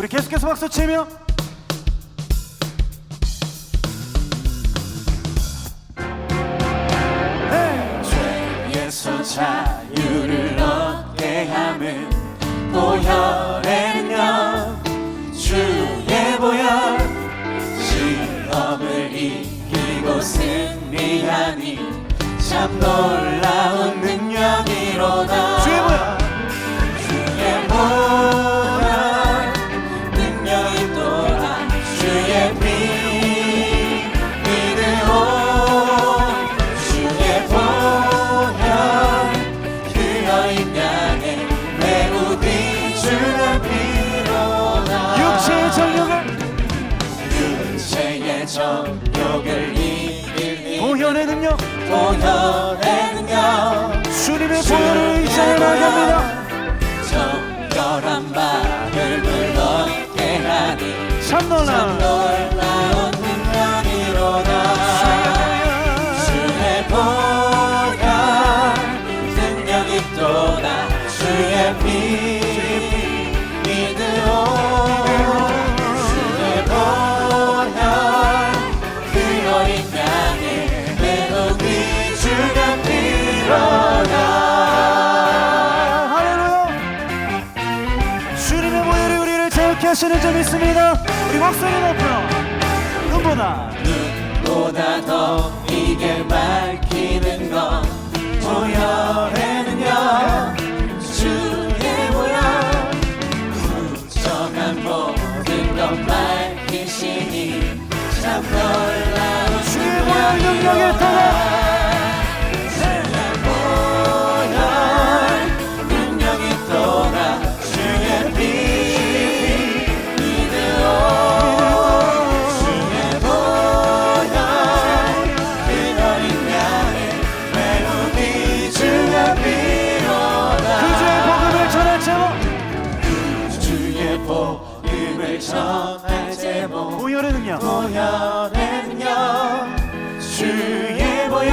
우리 계속해서 박수 치며 네. 죄에서 자유를 얻게 함은 보혈에는요 주의 보혈 시험을 이기고 승리하니 참 놀라운 능력이로다 정욕을 이길 보혈의 능력. 보혈의 능력. 주님의 보혈을 의지하게 합니다 정결한 마음을 얻게 하니. 참참 놀라운 놀라 운 능력이로다. 주의 보혈 능력이 또다. 주의 피 자유케 하시는 점 있습니다. 우리 목소리 높여 눈보다. 눈보다 더 이게 밝히는 건 보혈에는요 주의 보혈 부정한 모든 것 밝히시니 참 놀라운 주의 보혈 능력에 따라 전할 제목. 보혈의 능력. 보혈의 능력. 주의 보혈.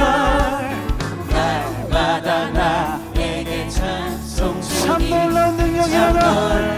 날마다 나에게 찬송 참 주니 참 놀라운 능력이로다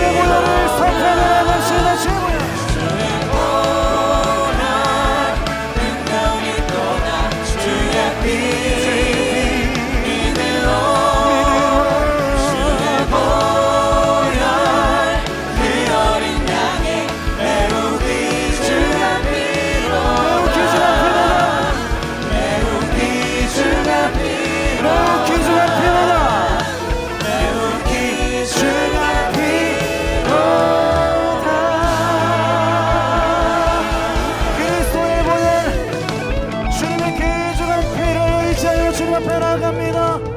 주님 앞에 나갑니다.